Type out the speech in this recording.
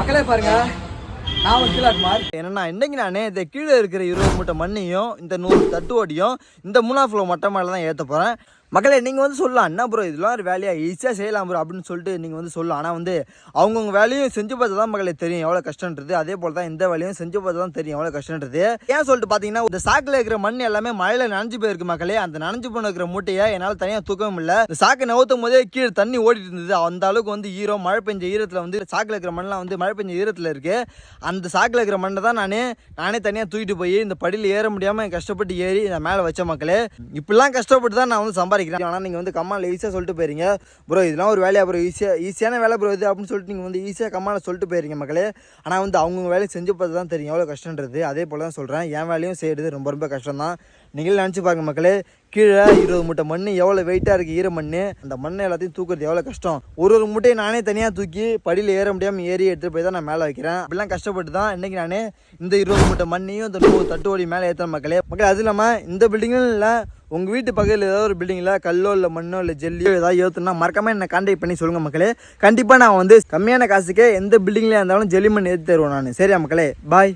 மக்களே பாருங்க நான் ஒரு என்னன்னா இன்னைக்கு நானே இந்த கீழே இருக்கிற இருபது மூட்டை மண்ணையும் இந்த நூறு தட்டு ஓடியும் இந்த மூணா மொட்டை மாடல தான் ஏற்ற போகிறேன் மக்களே நீங்கள் வந்து சொல்லலாம். என்ன ப்ரோ இதெல்லாம் ஒரு வேலையாக ஈஸியாக செய்யலாம் ப்ரோ அப்படின்னு சொல்லிட்டு நீங்கள் வந்து சொல்லலாம். ஆனால் வந்து அவங்கவுங்க வேலையும் செஞ்சு பார்த்தா தான் மக்களே தெரியும் எவ்வளோ கஷ்டன்றது அதே போல் தான் இந்த வேலையும் செஞ்சு பார்த்தா தான் தெரியும் எவ்வளோ கஷ்டன்றது ஏன் சொல்லிட்டு பார்த்தீங்கன்னா இந்த சாக்கில் இருக்கிற மண் எல்லாமே மழையில் நனைஞ்சு போயிருக்கு மக்களே. அந்த நனைஞ்சு போன இருக்கிற மூட்டையை என்னால் தனியாக தூக்கவும் இல்லை. இந்த சாக்கை நவுத்தும் போதே கீழே தண்ணி ஓடிட்டு இருந்தது. அந்த அளவுக்கு வந்து ஈரம் மழை பெஞ்ச ஈரத்தில் வந்து சாக்கில் இருக்கிற மண்ணெலாம் வந்து மழை பெஞ்ச ஈரத்தில் இருக்குது அந்த சாக்கில் இருக்கிற மண்ணை தான் நானே நானே தனியாக தூக்கிட்டு போய் இந்த படியில் ஏற முடியாமல் கஷ்டப்பட்டு ஏறி நான் மேலே வச்ச மக்களே. இப்படிலாம் கஷ்டப்பட்டு தான் நான் வந்து சம்பாதிக்கிறேன் ஆனால் நீங்கள் வந்து கம்மாவில் ஈஸியாக சொல்லிட்டு போயிருங்க. ப்ரோ இதெல்லாம் ஒரு வேலையாக ப்ரோ ஈஸியாக ஈஸியான வேலை ப்ரோ இது அப்படின்னு சொல்லிட்டு நீங்கள் வந்து ஈஸியாக கம்மாவில் சொல்லிட்டு போயிருங்க மக்களே. ஆனால் வந்து அவங்க வேலையை செஞ்சு பார்த்து தான் தெரியும். எவ்வளோ கஷ்டன்றது அதே போல் தான் சொல்கிறேன் என் வேலையும் செய்கிறது ரொம்ப ரொம்ப கஷ்டம் தான் நீங்களும் நினச்சி பாருங்க மக்களே. கீழே இருபது மூட்டை மண் எவ்வளோ வெயிட்டாக இருக்குது ஈர மண் அந்த மண்ணை எல்லாத்தையும் தூக்குறது எவ்வளோ கஷ்டம்? ஒரு ஒரு மூட்டையை நானே தனியாக தூக்கி படியில் ஏற முடியாமல் ஏறி எடுத்துகிட்டு போய் தான் நான் மேலே வைக்கிறேன். அப்படிலாம் கஷ்டப்பட்டு தான் இன்றைக்கி நானே இந்த இருபது மூட்டை மண்ணையும் இந்த நூறு தட்டு ஓடி மேலே ஏற்றுற மக்களே. மக்கள் அது இல்லாமல் இந்த பில்டிங்கும் இல்லை. உங்கள் வீட்டு பக்கத்தில் ஏதாவது ஒரு பில்டிங்கில் கல்லோ இல்லை மண்ணோ இல்லை ஜெல்லியோ ஏதாவது ஏற்றுனா மறக்காமல் என்னை கான்டாக்ட் பண்ணி சொல்லுங்கள் மக்களே. கண்டிப்பாக நான் வந்து கம்மியான காசுக்கே எந்த பில்டிங்லேயே இருந்தாலும் ஜெல்லி மண் ஏற்றி தருவேன் நான். சரியா மக்களே? பாய்